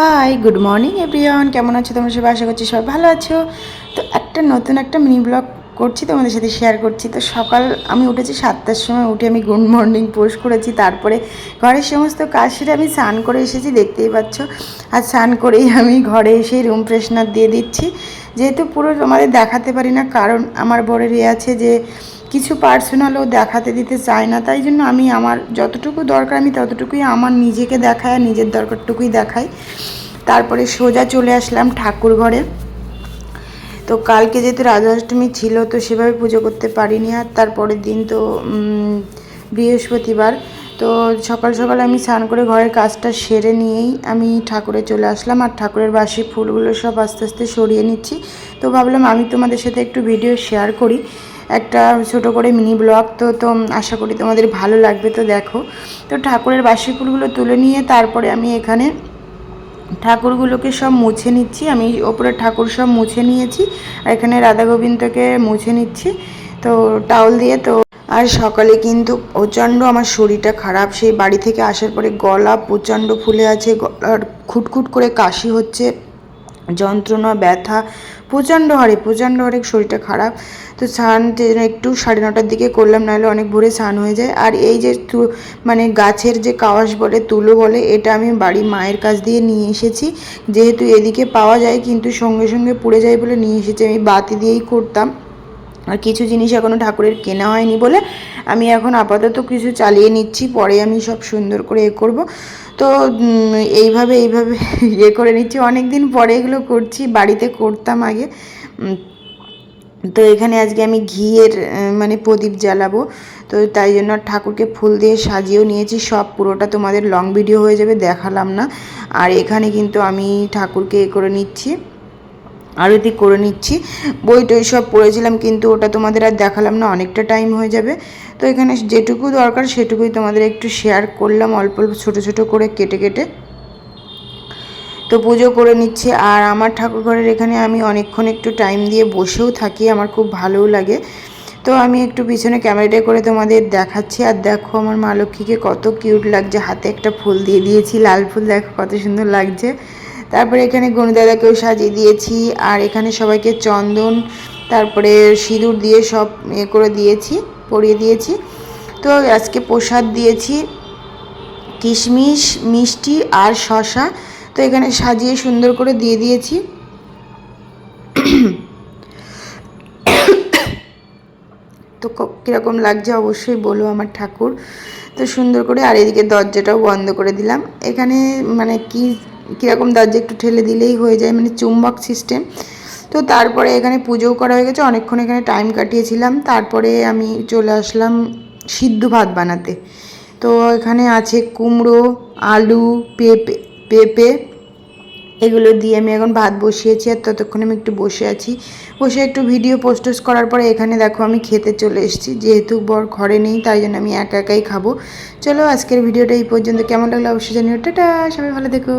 Hi good morning everyone কেমন আছো তোমরা সবাই? আশা করছি সবাই ভালো আছো। তো একটা নতুন একটা মিনি ব্লগ করছি, তোমাদের সাথে শেয়ার করছি। তো সকাল আমি উঠেছি সাতটার সময়, উঠে আমি গুড মর্নিং পোস্ট করেছি। তারপরে ঘরের সমস্ত কাজ সেরে আমি স্নান করে এসেছি, দেখতেই পাচ্ছ। আর স্নান করেই আমি ঘরে এসে রুম ফ্রেশনার দিয়ে দিচ্ছি। যেহেতু পুরো তোমাদের দেখাতে পারি না, কারণ আমার বরের এ আছে যে কিছু পার্সোনালও দেখাতে দিতে চায় না, তাই জন্য আমি আমার যতটুকু দরকার আমি ততটুকুই আমার নিজেকে দেখাই আর নিজের দরকারটুকুই দেখাই। তারপরে সোজা চলে আসলাম ঠাকুর ঘরে তো কালকে যেহেতু রাধাষ্টমী ছিল, তো সেভাবে পুজো করতে পারিনি আর তারপরের দিন তো বৃহস্পতিবার। তো সকাল সকাল আমি স্নান করে ঘরের কাজটা সেরে নিয়েই আমি ঠাকুরে চলে আসলাম আর ঠাকুরের বাসি ফুলগুলো সব আস্তে আস্তে সরিয়ে নিচ্ছি। তো ভাবলাম আমি তোমাদের সাথে একটু ভিডিও শেয়ার করি। একটা ছোট করে মিনি ব্লগ। তো তো আশা করি তোমাদের ভালো লাগবে। তো দেখো, তো ঠাকুরের বাসি ফুলগুলো তুলে নিয়ে তারপরে আমি এখানে ঠাকুরগুলোকে সব মুছে নিচ্ছি। আমি ওপরে ঠাকুর সব মুছে নিয়েছি, আর এখানে রাধা গোবিন্দকে মুছে নিচ্ছি। তো টাওয়াল দিয়ে তো, আর সকালে কিন্তু প্রচণ্ড আমার শরীরটা খারাপ। সেই বাড়ি থেকে আসার পরে গলা প্রচণ্ড ফুলে আছে, গলার খুটখুট করে কাশি হচ্ছে, যন্ত্রণা, ব্যথা। প্রচণ্ড হারে প্রচণ্ড হারে শরীরটা খারাপ। তো স্নান একটু সাড়ে নটার দিকে করলাম, নাহলে অনেক ভোরে স্নান হয়ে যায়। আর এই যে মানে গাছের যে কাওয়াশ বলে, তুলো বলে, এটা আমি বাড়ি মায়ের কাছ দিয়ে নিয়ে এসেছি। যেহেতু এদিকে পাওয়া যায়, কিন্তু সঙ্গে সঙ্গে পুড়ে যায় বলে নিয়ে এসেছি। আমি বাতি দিয়েই করতাম। আর কিছু জিনিস এখনও ঠাকুরের কেনা হয়নি বলে আমি এখন আপাতত কিছু চালিয়ে নিচ্ছি, পরে আমি সব সুন্দর করে এ করব। তো এইভাবে এইভাবে ইয়ে করে নিচ্ছি। অনেক দিন পরে এগুলো করছি, বাড়িতে করতাম আগে। তো এখানে আজকে আমি ঘিয়ের মানে প্রদীপ জ্বালাবো। তো তাই জন্য ঠাকুরকে ফুল দিয়ে সাজিয়েও নিয়েছি। সব পুরোটা তোমাদের লং ভিডিও হয়ে যাবে, দেখালাম না। আর এখানে কিন্তু আমি ঠাকুরকে এ করে নিচ্ছি। আরতি করে নিচ্ছি। বই টই সব পড়েছিলাম কিন্তু ওটা তোমাদের আর দেখালাম না, অনেকটা টাইম হয়ে যাবে। তো এখানে যেটুকু দরকার সেটুকুই তোমাদের একটু শেয়ার করলাম, অল্প অল্প, ছোটো ছোটো করে কেটে কেটে। তো পুজো করে নিচ্ছি। আর আমার ঠাকুর ঘরের এখানে আমি অনেকক্ষণ একটু টাইম দিয়ে বসেও থাকি, আমার খুব ভালোও লাগে। তো আমি একটু পিছনে ক্যামেরাটা করে তোমাদের দেখাচ্ছি। আর দেখো আমার মা লক্ষ্মীকে কত কিউট লাগছে। হাতে একটা ফুল দিয়ে দিয়েছি, লাল ফুল দেখো কত সুন্দর লাগছে। তারপরে এখানে গণিদাদাকেও সাজিয়ে দিয়েছি, আর এখানে সবাইকে চন্দন, তারপরে সিঁদুর দিয়ে সব এ করে দিয়েছি, পরিয়ে দিয়েছি। তো আজকে প্রসাদ দিয়েছি, কিশমিশ, মিষ্টি আর শশা তো এখানে সাজিয়ে সুন্দর করে দিয়ে দিয়েছি। তো কীরকম লাগছে অবশ্যই বলো আমার ঠাকুর। তো সুন্দর করে, আর এদিকে দরজাটাও বন্ধ করে দিলাম। এখানে মানে কি কীরকম দরজা একটু ঠেলে দিলেই হয়ে যায় মানে চুম্বক সিস্টেম তো তারপরে এখানে পুজোও করা হয়ে গেছে, অনেকক্ষণ এখানে টাইম কাটিয়েছিলাম। তারপরে আমি চলে আসলাম সিদ্ধ ভাত বানাতে। তো এখানে আছে কুমড়ো, আলু, পেঁপে পেঁপে এগুলো দিয়ে আমি এখন ভাত বসিয়েছি আর ততক্ষণে আমি একটু বসে আছি। বসে একটু ভিডিও পোস্ট করার পরে এখানে দেখো আমি খেতে চলে এসেছি। যেহেতু বর ঘরে নেই, তাই জন্য আমি একা একাই খাব। চলো আজকের ভিডিওটা এই পর্যন্ত। কেমন লাগল অবশ্যই জানিও। টাটা, সবাই ভালো থেকো।